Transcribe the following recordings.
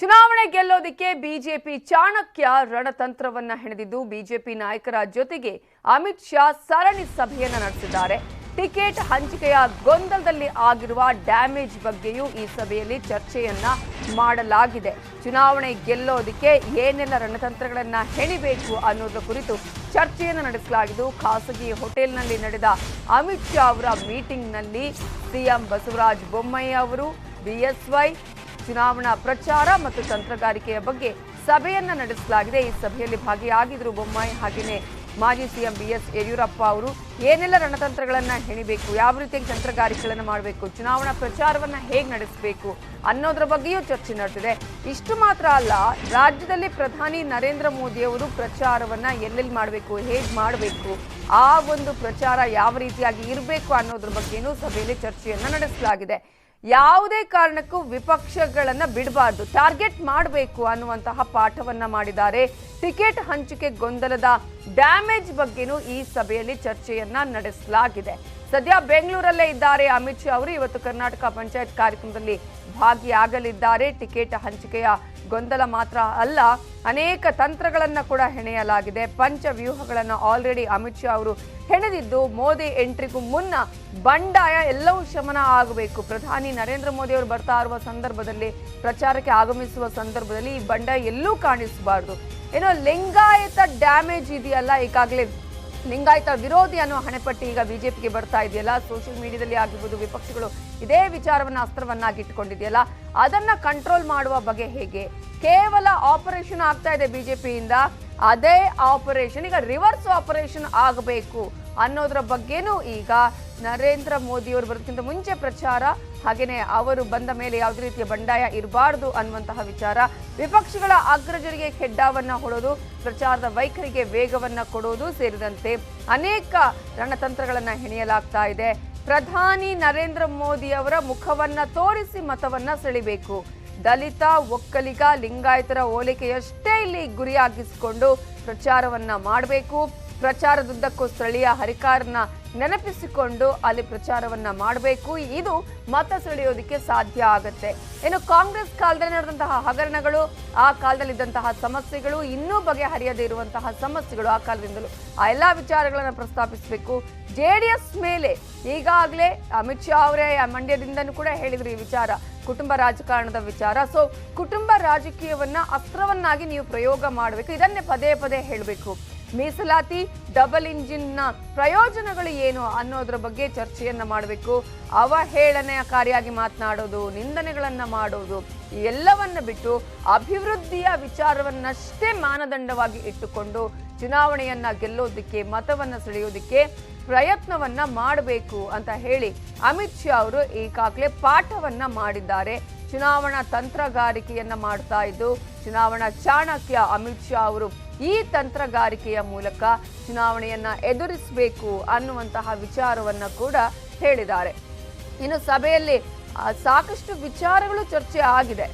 ಚುನಾವಣೆ ಗೆಲ್ಲೋದಿಕ್ಕೆ ಬಿಜೆಪಿ ಚಾಣಕ್ಯ ರಣತಂತ್ರವನ್ನ ಹೆಣೆದಿದ್ದು ಬಿಜೆಪಿ ನಾಯಕರ ಜೊತೆಗೆ ಅಮಿತ್ ಶಾ ಸರಣಿ ಸಭೆಯನ್ನ ನಡೆಸಿದ್ದಾರೆ. ಟಿಕೆಟ್ ಹಂಚಿಕೆಯ ಗೊಂದಲದಲ್ಲಿ ಆಗಿರುವ ಡ್ಯಾಮೇಜ್ ಬಗ್ಗೆಯೂ ಈ ಸಭೆಯಲ್ಲಿ ಚರ್ಚೆಯನ್ನ ಮಾಡಲಾಗಿದೆ. ಚುನಾವಣೆ ಗೆಲ್ಲೋದಿಕ್ಕೆ ಏನೆಲ್ಲ ರಣತಂತ್ರಗಳನ್ನ ಹೆಣಿಬೇಕು ಅನ್ನೋದ್ರ ಕುರಿತು ಚರ್ಚೆಯನ್ನು ನಡೆಸಲಾಗಿದ್ದು, ಖಾಸಗಿ ಹೋಟೆಲ್ನಲ್ಲಿ ನಡೆದ ಅಮಿತ್ ಶಾ ಅವರ ಮೀಟಿಂಗ್ನಲ್ಲಿ ಸಿಎಂ ಬಸವರಾಜ ಬೊಮ್ಮಾಯಿ ಅವರು ಬಿಎಸ್ವೈ ಚುನಾವಣಾ ಪ್ರಚಾರ ಮತ್ತು ತಂತ್ರಗಾರಿಕೆಯ ಬಗ್ಗೆ ಸಭೆಯನ್ನ ನಡೆಸಲಾಗಿದೆ. ಈ ಸಭೆಯಲ್ಲಿ ಭಾಗಿಯಾಗಿದ್ರು ಬೊಮ್ಮಾಯಿ ಹಾಗೆಯೇ ಮಾಜಿ ಸಿಎಂ ಬಿ ಎಸ್ ಯಡಿಯೂರಪ್ಪ ಅವರು. ಏನೆಲ್ಲ ರಣತಂತ್ರಗಳನ್ನ ಹೆಣಿಬೇಕು, ಯಾವ ರೀತಿಯಾಗಿ ತಂತ್ರಗಾರಿಕೆಗಳನ್ನು ಮಾಡಬೇಕು, ಚುನಾವಣಾ ಪ್ರಚಾರವನ್ನ ಹೇಗೆ ನಡೆಸಬೇಕು ಅನ್ನೋದ್ರ ಬಗ್ಗೆಯೂ ಚರ್ಚೆ ನಡೆದಿದೆ. ಇಷ್ಟು ಮಾತ್ರ ಅಲ್ಲ, ರಾಜ್ಯದಲ್ಲಿ ಪ್ರಧಾನಿ ನರೇಂದ್ರ ಮೋದಿ ಅವರು ಪ್ರಚಾರವನ್ನ ಎಲ್ಲೆಲ್ಲಿ ಮಾಡಬೇಕು, ಹೇಗೆ ಮಾಡಬೇಕು, ಆ ಒಂದು ಪ್ರಚಾರ ಯಾವ ರೀತಿಯಾಗಿ ಇರಬೇಕು ಅನ್ನೋದ್ರ ಬಗ್ಗೆನೂ ಸಭೆಯಲ್ಲಿ ಚರ್ಚೆಯನ್ನ ನಡೆಸಲಾಗಿದೆ. ಯಾವುದೇ ಕಾರಣಕ್ಕೂ ವಿಪಕ್ಷಗಳನ್ನ ಬಿಡಬಾರ್ದು, ಟಾರ್ಗೆಟ್ ಮಾಡಬೇಕು ಅನ್ನುವಂತಹ ಪಾಠವನ್ನ ಮಾಡಿದ್ದಾರೆ. ಟಿಕೆಟ್ ಹಂಚಿಕೆ ಗೊಂದಲದ ಡ್ಯಾಮೇಜ್ ಬಗ್ಗೆನೂ ಈ ಸಭೆಯಲ್ಲಿ ಚರ್ಚೆಯನ್ನ ನಡೆಸಲಾಗಿದೆ. ಸದ್ಯ ಬೆಂಗಳೂರಲ್ಲೇ ಇದ್ದಾರೆ ಅಮಿತ್ ಶಾ ಅವರು. ಇವತ್ತು ಕರ್ನಾಟಕ ಪಂಚಾಯತ್ ಕಾರ್ಯಕ್ರಮದಲ್ಲಿ ಭಾಗಿಯಾಗಲಿದ್ದಾರೆ. ಟಿಕೆಟ್ ಹಂಚಿಕೆಯ ಗೊಂದಲ ಮಾತ್ರ ಅಲ್ಲ, ಅನೇಕ ತಂತ್ರಗಳನ್ನು ಕೂಡ ಹೆಣೆಯಲಾಗಿದೆ. ಪಂಚ ವ್ಯೂಹಗಳನ್ನು ಆಲ್ರೆಡಿ ಅಮಿತ್ ಶಾ ಅವರು ಹೆಣೆದಿದ್ದು, ಮೋದಿ ಎಂಟ್ರಿಗೂ ಮುನ್ನ ಬಂಡಾಯ ಎಲ್ಲವೂ ಶಮನ ಆಗಬೇಕು. ಪ್ರಧಾನಿ ನರೇಂದ್ರ ಮೋದಿ ಅವರು ಬರ್ತಾ ಇರುವ ಸಂದರ್ಭದಲ್ಲಿ, ಪ್ರಚಾರಕ್ಕೆ ಆಗಮಿಸುವ ಸಂದರ್ಭದಲ್ಲಿ ಈ ಬಂಡಾಯ ಎಲ್ಲೂ ಕಾಣಿಸಬಾರ್ದು. ಏನೋ ಲಿಂಗಾಯತ ಡ್ಯಾಮೇಜ್ ಇದೆಯಲ್ಲ, ಈಗಾಗಲೇ ಲಿಂಗಾಯತ ವಿರೋಧಿ ಅನ್ನೋ ಹಣೆಪಟ್ಟಿ ಈಗ ಬಿಜೆಪಿಗೆ ಬರ್ತಾ ಇದೆಯಲ್ಲ? ಸೋಷಿಯಲ್ ಮೀಡಿಯಾದಲ್ಲಿ ಆಗಿರ್ಬೋದು, ವಿಪಕ್ಷಗಳು ಇದೇ ವಿಚಾರವನ್ನ ಅಸ್ತ್ರವನ್ನಾಗಿ ಇಟ್ಕೊಂಡಿದೆಯಲ್ಲ ಅದನ್ನ ಕಂಟ್ರೋಲ್ ಮಾಡುವ ಬಗೆ ಹೇಗೆ? ಕೇವಲ ಆಪರೇಷನ್ ಆಗ್ತಾ ಇದೆ ಬಿಜೆಪಿಯಿಂದ, ಅದೇ ಆಪರೇಷನ್ ಈಗ ರಿವರ್ಸ್ ಆಪರೇಷನ್ ಆಗಬೇಕು ಅನ್ನೋದ್ರ ಬಗ್ಗೆನೂ ಈಗ ನರೇಂದ್ರ ಮೋದಿ ಅವರು ಬರೋದಕ್ಕಿಂತ ಮುಂಚೆ ಪ್ರಚಾರ, ಹಾಗೇನೆ ಅವರು ಬಂದ ಮೇಲೆ ಯಾವುದೇ ರೀತಿಯ ಬಂಡಾಯ ಇರಬಾರ್ದು ಅನ್ನುವಂತಹ ವಿಚಾರ. ವಿಪಕ್ಷಗಳ ಅಗ್ರಜರಿಗೆ ಖೆಡ್ಡಾವನ್ನ ಹೊಡೋದು, ಪ್ರಚಾರದ ವೈಖರಿಗೆ ವೇಗವನ್ನ ಕೊಡೋದು ಸೇರಿದಂತೆ ಅನೇಕ ರಣತಂತ್ರಗಳನ್ನ ಹೆಣೆಯಲಾಗ್ತಾ ಇದೆ. ಪ್ರಧಾನಿ ನರೇಂದ್ರ ಮೋದಿ ಅವರ ಮುಖವನ್ನ ತೋರಿಸಿ ಮತವನ್ನ ಸೆಳಿಬೇಕು. ದಲಿತ, ಒಕ್ಕಲಿಗ, ಲಿಂಗಾಯತರ ಓಲೈಕೆಯಷ್ಟೇ ಇಲ್ಲಿ ಗುರಿಯಾಗಿಸಿಕೊಂಡು ಪ್ರಚಾರವನ್ನ ಮಾಡಬೇಕು. ಪ್ರಚಾರದುದ್ದಕ್ಕೂ ಸ್ಥಳೀಯ ಹರಿಕಾರನ ನೆನಪಿಸಿಕೊಂಡು ಅಲ್ಲಿ ಪ್ರಚಾರವನ್ನ ಮಾಡಬೇಕು. ಇದು ಮತ ಸೆಳೆಯೋದಕ್ಕೆ ಸಾಧ್ಯ ಆಗುತ್ತೆ. ಇನ್ನು ಕಾಂಗ್ರೆಸ್ ಕಾಲದಲ್ಲಿ ನಡೆದಂತಹ ಹಗರಣಗಳು, ಆ ಕಾಲದಲ್ಲಿದ್ದಂತಹ ಸಮಸ್ಯೆಗಳು, ಇನ್ನೂ ಬಗೆಹರಿಯದೇ ಇರುವಂತಹ ಸಮಸ್ಯೆಗಳು ಆ ಕಾಲದಿಂದಲೂ. ಆ ಎಲ್ಲ ವಿಚಾರಗಳನ್ನು ಪ್ರಸ್ತಾಪಿಸಬೇಕು. ಜೆಡಿಎಸ್ ಮೇಲೆ ಈಗಾಗಲೇ ಅಮಿತ್ ಶಾ ಅವರೇ ಮಂಡ್ಯದಿಂದನೂ ಕೂಡ ಹೇಳಿದ್ರು ಈ ವಿಚಾರ. ಕುಟುಂಬ ರಾಜಕಾರಣದ ವಿಚಾರ. ಸೊ ಕುಟುಂಬ ರಾಜಕೀಯವನ್ನ ಅಸ್ತ್ರವನ್ನಾಗಿ ನೀವು ಪ್ರಯೋಗ ಮಾಡಬೇಕು. ಇದನ್ನೇ ಪದೇ ಪದೇ ಹೇಳಬೇಕು. ಮೀಸಲಾತಿ, ಡಬಲ್ ಇಂಜಿನ್ನ ಪ್ರಯೋಜನಗಳು ಏನು ಅನ್ನೋದ್ರ ಬಗ್ಗೆ ಚರ್ಚೆಯನ್ನ ಮಾಡಬೇಕು. ಅವಹೇಳನಕಾರಿಯಾಗಿ ಮಾತನಾಡೋದು, ನಿಂದನೆಗಳನ್ನು ಮಾಡೋದು ಎಲ್ಲವನ್ನ ಬಿಟ್ಟು ಅಭಿವೃದ್ಧಿಯ ವಿಚಾರವನ್ನಷ್ಟೇ ಮಾನದಂಡವಾಗಿ ಇಟ್ಟುಕೊಂಡು ಚುನಾವಣೆಯನ್ನ ಗೆಲ್ಲೋದಕ್ಕೆ, ಮತವನ್ನ ಸೆಳೆಯೋದಕ್ಕೆ ಪ್ರಯತ್ನವನ್ನ ಮಾಡಬೇಕು ಅಂತ ಹೇಳಿ ಅಮಿತ್ ಶಾ ಅವರು ಈಗಾಗಲೇ ಪಾಠವನ್ನ ಮಾಡಿದ್ದಾರೆ. ಚುನಾವಣಾ ತಂತ್ರಗಾರಿಕೆಯನ್ನ ಮಾಡ್ತಾ ಇದ್ದು, ಚುನಾವಣಾ ಚಾಣಕ್ಯ ಅಮಿತ್ ಶಾ ಅವರು ಈ ತಂತ್ರಗಾರಿಕೆಯ ಮೂಲಕ ಚುನಾವಣೆಯನ್ನ ಎದುರಿಸಬೇಕು ಅನ್ನುವಂತಹ ವಿಚಾರವನ್ನ ಕೂಡ ಹೇಳಿದ್ದಾರೆ. ಇನ್ನು ಸಭೆಯಲ್ಲಿ ಸಾಕಷ್ಟು ವಿಚಾರಗಳು ಚರ್ಚೆ ಆಗಿದೆ.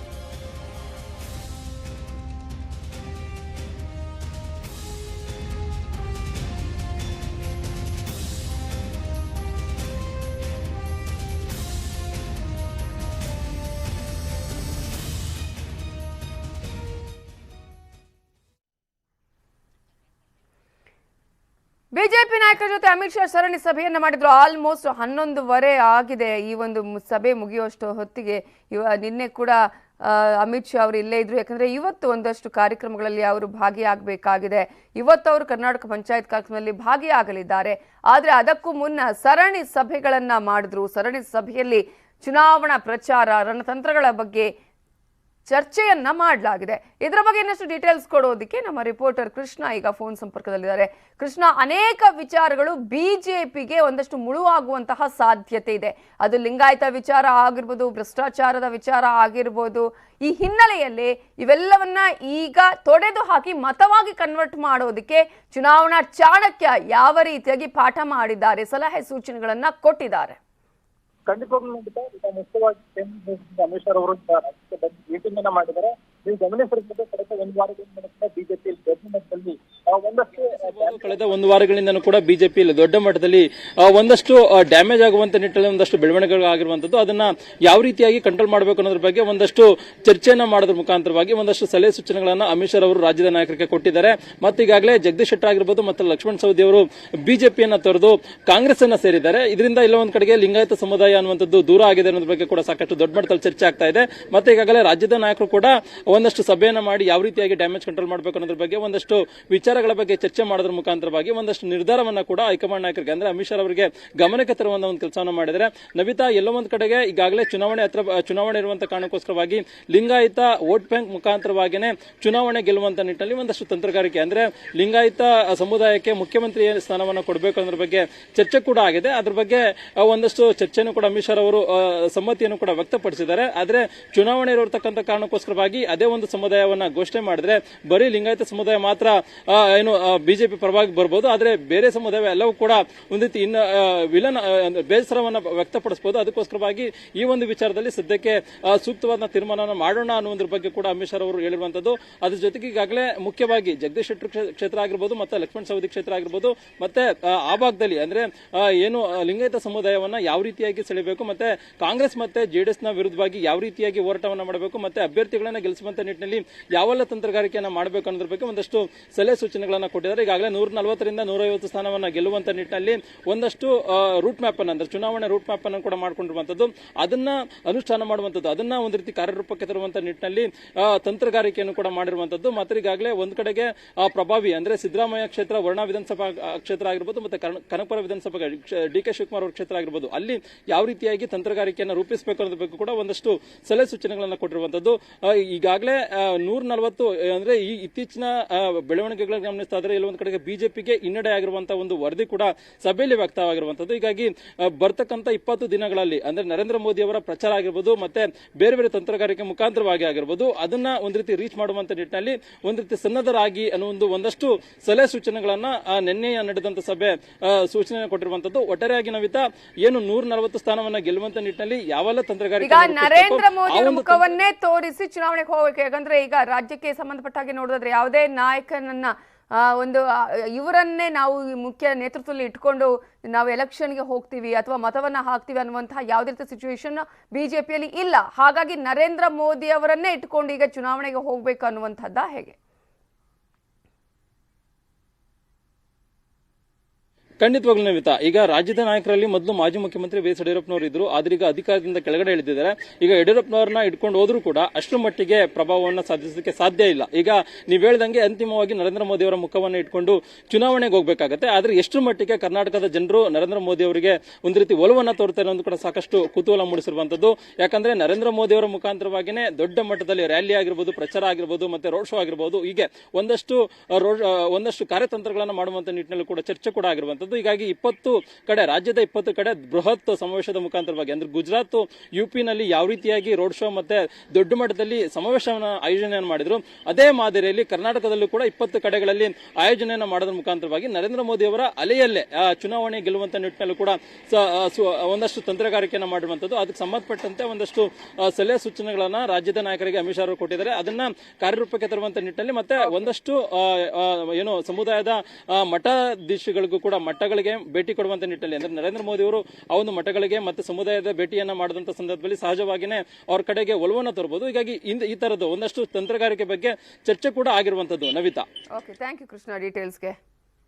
ಬಿಜೆಪಿ ನಾಯಕರ ಜೊತೆ ಅಮಿತ್ ಶಾ ಸರಣಿ ಸಭೆಯನ್ನ ಮಾಡಿದ್ರು. ಆಲ್ಮೋಸ್ಟ್ ಹನ್ನೊಂದುವರೆ ಆಗಿದೆ ಈ ಒಂದು ಸಭೆ ಮುಗಿಯುವಷ್ಟು ಹೊತ್ತಿಗೆ. ನಿನ್ನೆ ಕೂಡ ಅಮಿತ್ ಶಾ ಅವರು ಇಲ್ಲೇ ಇದ್ರು. ಯಾಕಂದ್ರೆ ಇವತ್ತು ಒಂದಷ್ಟು ಕಾರ್ಯಕ್ರಮಗಳಲ್ಲಿ ಅವರು ಭಾಗಿಯಾಗಬೇಕಾಗಿದೆ. ಇವತ್ತು ಅವರು ಕರ್ನಾಟಕ ಪಂಚಾಯತ್ ಕಾರ್ಯಕ್ರಮದಲ್ಲಿ ಭಾಗಿಯಾಗಲಿದ್ದಾರೆ. ಆದ್ರೆ ಅದಕ್ಕೂ ಮುನ್ನ ಸರಣಿ ಸಭೆಗಳನ್ನ ಮಾಡಿದ್ರು. ಸರಣಿ ಸಭೆಯಲ್ಲಿ ಚುನಾವಣಾ ಪ್ರಚಾರ, ರಣತಂತ್ರಗಳ ಬಗ್ಗೆ ಚರ್ಚೆಯನ್ನ ಮಾಡಲಾಗಿದೆ. ಇದರ ಬಗ್ಗೆ ಇನ್ನಷ್ಟು ಡೀಟೇಲ್ಸ್ ಕೊಡೋದಕ್ಕೆ ನಮ್ಮ ರಿಪೋರ್ಟರ್ ಕೃಷ್ಣ ಈಗ ಫೋನ್ ಸಂಪರ್ಕದಲ್ಲಿದ್ದಾರೆ. ಕೃಷ್ಣ, ಅನೇಕ ವಿಚಾರಗಳು ಬಿಜೆಪಿಗೆ ಒಂದಷ್ಟು ಮುಳುವಾಗುವಂತಹ ಸಾಧ್ಯತೆ ಇದೆ. ಅದು ಲಿಂಗಾಯತ ವಿಚಾರ ಆಗಿರ್ಬೋದು, ಭ್ರಷ್ಟಾಚಾರದ ವಿಚಾರ ಆಗಿರ್ಬೋದು, ಈ ಹಿನ್ನೆಲೆಯಲ್ಲಿ ಇವೆಲ್ಲವನ್ನ ಈಗ ತೊಡೆದು ಹಾಕಿ ಮತವಾಗಿ ಕನ್ವರ್ಟ್ ಮಾಡೋದಕ್ಕೆ ಚುನಾವಣಾ ಚಾಣಕ್ಯ ಯಾವ ರೀತಿಯಾಗಿ ಪಾಠ ಮಾಡಿದ್ದಾರೆ, ಸಲಹೆ ಸೂಚನೆಗಳನ್ನ ಕೊಟ್ಟಿದ್ದಾರೆ. ಖಂಡಿತವಾಗ್ಲೂ ನೋಡಿದ್ರೆ ಈಗ ಮುಖ್ಯವಾಗಿ ಕೇಂದ್ರ ಅಮಿತ್ ಶಾ ಅವರು ರಾಜ್ಯಕ್ಕೆ ಬಂದು ಭೇಟಿಯನ್ನ ಮಾಡಿದ್ದಾರೆ. ನೀವು ಗಮನಿಸಿರ್ಬೋದು ಕಳೆದ ಒಂದು ವಾರದಿಂದ ಬಿಜೆಪಿ ಆ, ಒಂದಷ್ಟು ಕಳೆದ ಒಂದು ವಾರಗಳಿಂದನೂ ಕೂಡ ಬಿಜೆಪಿಯಲ್ಲಿ ದೊಡ್ಡ ಮಟ್ಟದಲ್ಲಿ ಒಂದಷ್ಟು ಡ್ಯಾಮೇಜ್ ಆಗುವಂತ ನಿಟ್ಟಿನಲ್ಲಿ ಒಂದಷ್ಟು ಬೆಳವಣಿಗೆಗಳಾಗಿರುವಂತದ್ದು ಅದನ್ನ ಯಾವ ರೀತಿಯಾಗಿ ಕಂಟ್ರೋಲ್ ಮಾಡಬೇಕು ಅನ್ನೋದ್ರ ಬಗ್ಗೆ ಒಂದಷ್ಟು ಚರ್ಚೆಯನ್ನ ಮಾಡೋದ್ರ ಮುಖಾಂತರವಾಗಿ ಒಂದಷ್ಟು ಸಲಹೆ ಸೂಚನೆಗಳನ್ನ ಅಮಿತ್ ಶಾ ಅವರು ರಾಜ್ಯದ ನಾಯಕರಿಗೆ ಕೊಟ್ಟಿದ್ದಾರೆ. ಮತ್ತೆ ಈಗಾಗಲೇ ಜಗದೀಶ್ ಶೆಟ್ಟರ್ ಆಗಿರ್ಬೋದು, ಮತ್ತು ಲಕ್ಷ್ಮಣ್ ಸವದಿ ಅವರು ಬಿಜೆಪಿಯನ್ನ ತೊರೆದು ಕಾಂಗ್ರೆಸ್ ಅನ್ನ ಸೇರಿದ್ದಾರೆ. ಇದರಿಂದ ಇಲ್ಲ ಒಂದ್ ಕಡೆಗೆ ಲಿಂಗಾಯತ ಸಮುದಾಯ ಅನ್ನುವಂಥದ್ದು ದೂರ ಆಗಿದೆ ಅನ್ನೋದ್ರ ಬಗ್ಗೆ ಕೂಡ ಸಾಕಷ್ಟು ದೊಡ್ಡ ಮಟ್ಟದಲ್ಲಿ ಚರ್ಚೆ ಆಗ್ತಾ ಇದೆ. ಮತ್ತೆ ಈಗಾಗಲೇ ರಾಜ್ಯದ ನಾಯಕರು ಕೂಡ ಒಂದಷ್ಟು ಸಭೆಯನ್ನ ಮಾಡಿ ಯಾವ ರೀತಿಯಾಗಿ ಡ್ಯಾಮೇಜ್ ಕಂಟ್ರೋಲ್ ಮಾಡಬೇಕು ಅನ್ನೋದ್ರ ಬಗ್ಗೆ ಒಂದಷ್ಟು ವಿಚಾರಗಳ ಬಗ್ಗೆ ಚರ್ಚೆ ಮಾಡೋದ್ರ ಮುಖಾಂತರವಾಗಿ ಒಂದಷ್ಟು ನಿರ್ಧಾರವನ್ನ ಕೂಡ ಹೈಕಮಾಂಡ್ ನಾಯಕರಿಗೆ, ಅಂದ್ರೆ ಅಮಿತ್ ಶಾ ಅವರಿಗೆ ಗಮನಕ್ಕೆ ತರುವಂತ ಒಂದು ಕೆಲಸವನ್ನು ಮಾಡಿದರೆ ನವಿತಾ, ಎಲ್ಲೋ ಒಂದ್ ಕಡೆಗೆ ಈಗಾಗಲೇ ಚುನಾವಣೆ ಹತ್ರ ಚುನಾವಣೆ ಇರುವಂತಹ ಕಾರಣಕ್ಕೋಸ್ಕರವಾಗಿ ಲಿಂಗಾಯತ ವೋಟ್ ಬ್ಯಾಂಕ್ ಮುಖಾಂತರವಾಗಿನೇ ಚುನಾವಣೆ ಗೆಲ್ಲುವಂತ ನಿಟ್ಟಿನಲ್ಲಿ ಒಂದಷ್ಟು ತಂತ್ರಗಾರಿಕೆ, ಅಂದ್ರೆ ಲಿಂಗಾಯತ ಸಮುದಾಯಕ್ಕೆ ಮುಖ್ಯಮಂತ್ರಿ ಸ್ಥಾನವನ್ನು ಕೊಡಬೇಕು ಅನ್ನೋದ್ರ ಬಗ್ಗೆ ಚರ್ಚೆ ಕೂಡ ಆಗಿದೆ. ಅದ್ರ ಬಗ್ಗೆ ಒಂದಷ್ಟು ಚರ್ಚೆಯನ್ನು ಕೂಡ ಅಮಿತ್ ಶಾ ಅವರು ಸಮ್ಮತಿಯನ್ನು ಕೂಡ ವ್ಯಕ್ತಪಡಿಸಿದ್ದಾರೆ. ಆದರೆ ಚುನಾವಣೆ ಇರತಕ್ಕಂಥ ಕಾರಣಕ್ಕೋಸ್ಕರವಾಗಿ ಅದೇ ಒಂದು ಸಮುದಾಯವನ್ನ ಘೋಷಣೆ ಮಾಡಿದ್ರೆ ಬರೀ ಲಿಂಗಾಯತ ಸಮುದಾಯ ಮಾತ್ರ ಏನು ಬಿಜೆಪಿ ಪರವಾಗಿ ಬರ್ಬೋದು ಆದ್ರೆ ಬೇರೆ ಸಮುದಾಯ ಎಲ್ಲವೂ ಕೂಡ ಒಂದು ರೀತಿ ಇನ್ನ ವಿಲನ್ ಬೇಸರವನ್ನು ವ್ಯಕ್ತಪಡಿಸಬಹುದು ಅದಕ್ಕೋಸ್ಕರವಾಗಿ ಈ ಒಂದು ವಿಚಾರದಲ್ಲಿ ಸದ್ಯಕ್ಕೆ ಸೂಕ್ತವಾದ ತೀರ್ಮಾನವನ್ನು ಮಾಡೋಣ ಅನ್ನೋದ್ರ ಬಗ್ಗೆ ಕೂಡ ಅಮಿತ್ ಶಾ ಅವರು ಹೇಳಿರುವಂತದ್ದು. ಅದ್ರ ಜೊತೆಗೆ ಈಗಾಗಲೇ ಮುಖ್ಯವಾಗಿ ಜಗದೀಶ್ ಶೆಟ್ಟರ್ ಕ್ಷೇ- ಕ್ಷೇತ್ರ ಆಗಿರ್ಬೋದು ಮತ್ತೆ ಲಕ್ಷ್ಮಣ್ ಸವದಿ ಕ್ಷೇತ್ರ ಆಗಿರ್ಬೋದು ಮತ್ತೆ ಆ, ಭಾಗದಲ್ಲಿ ಅಂದ್ರೆ ಏನು ಲಿಂಗಾಯತ ಸಮುದಾಯವನ್ನ ಯಾವ ರೀತಿಯಾಗಿ ಸೆಳೆಯಬೇಕು ಮತ್ತೆ ಕಾಂಗ್ರೆಸ್ ಮತ್ತೆ ಜೆಡಿಎಸ್ನ ವಿರುದ್ಧವಾಗಿ ಯಾವ ರೀತಿಯಾಗಿ ಹೋರಾಟವನ್ನ ಮಾಡಬೇಕು ಮತ್ತೆ ಅಭ್ಯರ್ಥಿಗಳನ್ನ ಗೆಲ್ಲಿಸುವಂತ ನಿಟ್ಟಿನಲ್ಲಿ ಯಾವೆಲ್ಲ ತಂತ್ರಗಾರಿಕೆಯನ್ನ ಮಾಡಬೇಕು ಅನ್ನೋದ್ರ ಬಗ್ಗೆ ಒಂದಷ್ಟು ಸಲಹೆ ಸೂಚನೆಗಳನ್ನ ಕೊಟ್ಟಿದ್ದಾರೆ. ಈಗಾಗಲೇ ನೂರ ನಲವತ್ತರಿಂದ ನೂರೈವತ್ತು ಸ್ಥಾನವನ್ನು ಗೆಲ್ಲುವಂತ ನಿಟ್ಟಿನಲ್ಲಿ ಒಂದಷ್ಟು ರೂಟ್ ಮ್ಯಾಪ್ ಅನ್ನು ಅಂದ್ರೆ ಚುನಾವಣೆ ರೂಟ್ ಮ್ಯಾಪ್ ಅನ್ನು ಕೂಡ ಮಾಡ್ಕೊಂಡಿರುವಂತದ್ದು. ಅದನ್ನ ಅನುಷ್ಠಾನ ಮಾಡುವಂತದ್ದು. ಅದನ್ನ ಒಂದು ರೀತಿ ಕಾರ್ಯರೂಪಕ್ಕೆ ತರುವಂತ ನಿಟ್ಟಿನಲ್ಲಿ ತಂತ್ರಗಾರಿಕೆಯನ್ನು ಕೂಡ ಮಾಡಿರುವಂತದ್ದು. ಮತ್ತೆ ಈಗಾಗಲೇ ಒಂದು ಕಡೆಗೆ ಪ್ರಭಾವಿ ಅಂದ್ರೆ ಸಿದ್ದರಾಮಯ್ಯ ಕ್ಷೇತ್ರ ವರ್ಣ ವಿಧಾನಸಭಾ ಕ್ಷೇತ್ರ ಆಗಿರ್ಬೋದು ಮತ್ತೆ ಕನಕಪುರ ವಿಧಾನಸಭಾ ಡಿ ಕೆ ಶಿವಕುಮಾರ್ ಅವರ ಕ್ಷೇತ್ರ ಆಗಿರ್ಬೋದು. ಅಲ್ಲಿ ಯಾವ ರೀತಿಯಾಗಿ ತಂತ್ರಗಾರಿಕೆಯನ್ನು ರೂಪಿಸಬೇಕು ಬಗ್ಗೆ ಕೂಡ ಒಂದಷ್ಟು ಸಲಹೆ ಸೂಚನೆಗಳನ್ನು ಕೊಟ್ಟಿರುವಂತದ್ದು. ಈಗಾಗಲೇ ನೂರ ನಲವತ್ತು ಅಂದ್ರೆ ಈ ಇತ್ತೀಚಿನ ಆ, ಬೆಳವಣಿಗೆಗಳನ್ನ ಗಮನಿಸ್ತಾ ಇದ್ರೆ ಇಲ್ಲೊಂದು ಕಡೆಗೆ ಬಿಜೆಪಿಗೆ ಹಿನ್ನಡೆ ಆಗಿರುವಂತಹ ಒಂದು ವರದಿ ಕೂಡ ಸಭೆಯಲ್ಲಿ ವ್ಯಕ್ತವಾಗಿರುವಂತದ್ದು ಹೀಗಾಗಿ ಬರ್ತಕ್ಕಂಥ ಬರ್ತಕ್ಕಂತ ಇಪ್ಪತ್ತು ದಿನಗಳಲ್ಲಿ ಅಂದ್ರೆ ನರೇಂದ್ರ ಮೋದಿ ಅವರ ಪ್ರಚಾರ ಆಗಿರ್ಬೋದು ಮತ್ತೆ ಬೇರೆ ಬೇರೆ ತಂತ್ರಗಾರಿಕೆ ಮುಖಾಂತರವಾಗಿ ಆಗಿರ್ಬೋದು ಅದನ್ನ ಒಂದ್ ರೀತಿ ರೀಚ್ ಮಾಡುವಂತ ನಿಟ್ಟಿನಲ್ಲಿ ಒಂದ್ ರೀತಿ ಸನ್ನದ್ಧರಾಗಿ ಅನ್ನೋ ಒಂದು ಒಂದಷ್ಟು ಸಲಹೆ ಸೂಚನೆಗಳನ್ನ ಆ, ನಿನ್ನೆ ನಡೆದಂತ ಸಭೆ ಸೂಚನೆ ಕೊಟ್ಟಿರುವಂತದ್ದು ಒಟ್ಟಾರೆಯಾಗಿ ನವಿತ ಏನು ನೂರ ನಲವತ್ತು ಸ್ಥಾನವನ್ನ ಗೆಲ್ಲುವಂತ ನಿಟ್ಟಿನಲ್ಲಿ ಯಾವೆಲ್ಲ ತಂತ್ರಗಾರಿಕೆ ನರೇಂದ್ರ ಮೋದಿ ಮುಖವನ್ನೇ ತೋರಿಸಿ ಚುನಾವಣೆಗೆ ಹೋಗಬೇಕು. ಯಾಕಂದ್ರೆ ಈಗ ರಾಜ್ಯಕ್ಕೆ ಸಂಬಂಧಪಟ್ಟ ಹಾಗೆ ನೋಡೋದಾದ್ರೆ ಯಾವುದೇ ನಾಯಕನನ್ನ ಒಂದು ಇವರನ್ನೇ ನಾವು ಮುಖ್ಯ ನೇತೃತ್ವದಲ್ಲಿ ಇಟ್ಕೊಂಡು ನಾವು ಎಲೆಕ್ಷನ್ಗೆ ಹೋಗ್ತೀವಿ ಅಥವಾ ಮತವನ್ನು ಹಾಕ್ತೀವಿ ಅನ್ನುವಂತಹ ಯಾವುದೇ ರೀತಿ ಸಿಚುವೇಶನ್ ಪಿಯಲ್ಲಿ ಇಲ್ಲ. ಹಾಗಾಗಿ ನರೇಂದ್ರ ಮೋದಿ ಅವರನ್ನೇ ಇಟ್ಕೊಂಡು ಈಗ ಚುನಾವಣೆಗೆ ಹೋಗ್ಬೇಕು ಅನ್ನುವಂಥದ್ದ ಹೇಗೆ? ಖಂಡಿತವಾಗ್ಲೂ ನವಿತಾ ಈಗ ರಾಜ್ಯದ ನಾಯಕರಲ್ಲಿ ಮೊದಲು ಮಾಜಿ ಮುಖ್ಯಮಂತ್ರಿ ಬಿ ಎಸ್ ಯಡಿಯೂರಪ್ಪನವರು ಇದ್ರು, ಆದ್ರೆ ಈಗ ಅಧಿಕಾರದಿಂದ ಕೆಳಗಡೆ ಇಳಿದಿದ್ದಾರೆ. ಈಗ ಯಡಿಯೂರಪ್ಪನವ್ರನ್ನ ಇಟ್ಕೊಂಡು ಹೋದ್ರೂ ಕೂಡ ಅಷ್ಟರ ಮಟ್ಟಿಗೆ ಪ್ರಭಾವವನ್ನು ಸಾಧಿಸೋದಕ್ಕೆ ಸಾಧ್ಯ ಇಲ್ಲ. ಈಗ ನೀವು ಹೇಳ್ದಂಗೆ ಅಂತಿಮವಾಗಿ ನರೇಂದ್ರ ಮೋದಿ ಅವರ ಮುಖವನ್ನು ಇಟ್ಕೊಂಡು ಚುನಾವಣೆಗೆ ಹೋಗ್ಬೇಕಾಗತ್ತೆ. ಆದ್ರೆ ಎಷ್ಟು ಮಟ್ಟಿಗೆ ಕರ್ನಾಟಕದ ಜನರು ನರೇಂದ್ರ ಮೋದಿ ಅವರಿಗೆ ಒಂದು ರೀತಿ ಒಲವನ್ನು ತೋರ್ತಾರೆ ಅನ್ನೋದು ಕೂಡ ಸಾಕಷ್ಟು ಕುತೂಹಲ ಮೂಡಿಸಿರುವಂತದ್ದು. ಯಾಕಂದ್ರೆ ನರೇಂದ್ರ ಮೋದಿ ಅವರ ಮುಖಾಂತರವಾಗಿನೇ ದೊಡ್ಡ ಮಟ್ಟದಲ್ಲಿ ರ್ಯಾಲಿ ಆಗಿರ್ಬೋದು, ಪ್ರಚಾರ ಆಗಿರ್ಬೋದು, ಮತ್ತೆ ರೋಡ್ ಶೋ ಆಗಿರ್ಬೋದು, ಹೀಗೆ ಒಂದಷ್ಟು ಒಂದಷ್ಟು ಕಾರ್ಯತಂತ್ರಗಳನ್ನು ಮಾಡುವಂತ ನಿಟ್ಟಿನಲ್ಲಿ ಕೂಡ ಚರ್ಚೆ ಕೂಡ ಆಗಿರುವಂತದ್ದು. ಹೀಗಾಗಿ ಇಪ್ಪತ್ತು ಕಡೆ, ರಾಜ್ಯದ ಇಪ್ಪತ್ತು ಕಡೆ ಬೃಹತ್ ಸಮಾವೇಶದ ಮುಖಾಂತರವಾಗಿ ಅಂದ್ರೆ ಗುಜರಾತ್, ಯುಪಿನಲ್ಲಿ ಯಾವ ರೀತಿಯಾಗಿ ರೋಡ್ ಶೋ ಮತ್ತೆ ದೊಡ್ಡ ಮಟ್ಟದಲ್ಲಿ ಸಮಾವೇಶವನ್ನ ಆಯೋಜನೆಯನ್ನು ಮಾಡಿದ್ರು. ಅದೇ ಮಾದರಿಯಲ್ಲಿ ಕರ್ನಾಟಕದಲ್ಲೂ ಕೂಡ ಇಪ್ಪತ್ತು ಕಡೆಗಳಲ್ಲಿ ಆಯೋಜನೆಯನ್ನ ಮಾಡೋದ್ರ ಮುಖಾಂತರವಾಗಿ ನರೇಂದ್ರ ಮೋದಿ ಅವರ ಅಲೆಯಲ್ಲೇ ಚುನಾವಣೆ ಗೆಲ್ಲುವಂತ ನಿಟ್ಟಿನಲ್ಲೂ ಕೂಡ ಒಂದಷ್ಟು ತಂತ್ರಗಾರಿಕೆಯನ್ನು ಮಾಡಿರುವಂತದ್ದು ಅದಕ್ಕೆ ಸಂಬಂಧಪಟ್ಟಂತೆ ಒಂದಷ್ಟು ಸಲಹೆ ಸೂಚನೆಗಳನ್ನ ರಾಜ್ಯದ ನಾಯಕರಿಗೆ ಅಮಿತ್ ಶಾ ಕೊಟ್ಟಿದ್ದಾರೆ. ಅದನ್ನ ಕಾರ್ಯರೂಪಕ್ಕೆ ತರುವಂತ ನಿಟ್ಟಿನಲ್ಲಿ ಮತ್ತೆ ಒಂದಷ್ಟು ಏನು ಸಮುದಾಯದ ಮಠ ಮಠಾಧೀಶಗಳಿಗೂ ಕೂಡ ಮಠಗಳಿಗೆ ಭೇಟಿ ಕೊಡುವಂತ ನಿಟ್ಟಲ್ಲಿ ಅಂದ್ರೆ ನರೇಂದ್ರ ಮೋದಿ ಅವರು ಆ ಒಂದು ಮಠಗಳಿಗೆ ಮತ್ತೆ ಸಮುದಾಯದ ಭೇಟಿಯನ್ನ ಮಾಡಿದಂತ ಸಂದರ್ಭದಲ್ಲಿ ಸಹಜವಾಗಿನೇ ಅವ್ರ ಕಡೆಗೆ ಒಲವನ್ನು ತರಬಹುದು ಹೀಗಾಗಿ ಈ ತರದ ಒಂದಷ್ಟು ತಂತ್ರಗಾರಿಕೆ ಬಗ್ಗೆ ಚರ್ಚೆ ಕೂಡ ಆಗಿರುವಂತದ್ದು Navitha. Okay thank you Krishna ಡೀಟೇಲ್ಸ್ಗೆ